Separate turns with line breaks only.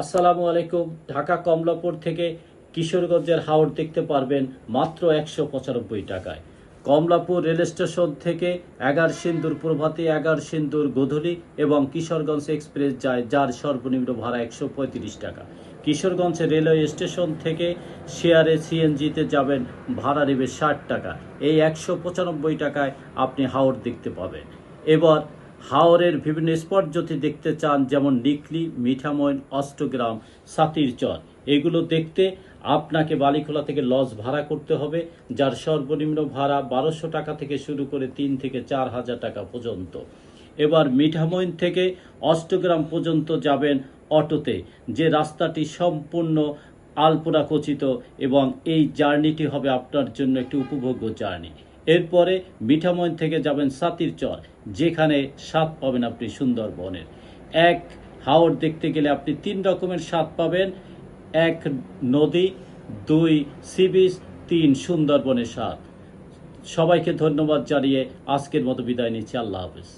আসসালামু আলাইকুম। ঢাকা কমলাপুর থেকে কিশোরগঞ্জের হাওড় দেখতে পারবেন মাত্র একশো পঁচানব্বই টাকায়। কমলাপুর রেল স্টেশন থেকে এগার সিন্দুর প্রভাতী এগার সিন্দুর গোধূলি এবং কিশোরগঞ্জ এক্সপ্রেস যায়, যার সর্বনিম্ন ভাড়া একশো পঁয়ত্রিশ টাকা। কিশোরগঞ্জ রেলওয়ে স্টেশন থেকে শেয়ারে সিএনজিতে যাবেন, ভাড়া নেবে ষাট টাকা। এই একশো পঁচানব্বই টাকায় আপনি হাওড় দেখতে পাবেন। এবার হাওরের বিভিন্ন স্পট যদি দেখতে চান, যেমন নিকলি মিঠামইন অষ্টগ্রাম, সাতির চর, এগুলো দেখতে আপনাকে বালিখোলা থেকে লজ ভাড়া করতে হবে, যার সর্বনিম্ন ভাড়া বারোশো টাকা থেকে শুরু করে তিন থেকে চার হাজার টাকা পর্যন্ত। এবার মিঠামইন থেকে অষ্টগ্রাম পর্যন্ত যাবেন অটোতে, যে রাস্তাটি সম্পূর্ণ আলপোড়া খচিত এবং এই জার্নিটি হবে আপনার জন্য একটি উপভোগ্য জার্নি। এরপরে মিঠামইন থেকে যাবেন সাতির চর, যেখানে স্বাদ পাবেন আপনি সুন্দরবনের। এক হাওর দেখতে গেলে আপনি তিন রকমের স্বাদ পাবেন। এক নদী, দুই সি বিচ, তিন সুন্দরবনের স্বাদ। সবাইকে ধন্যবাদ জানিয়ে আজকের মতো বিদায় নিচ্ছি। আল্লাহ হাফেজ।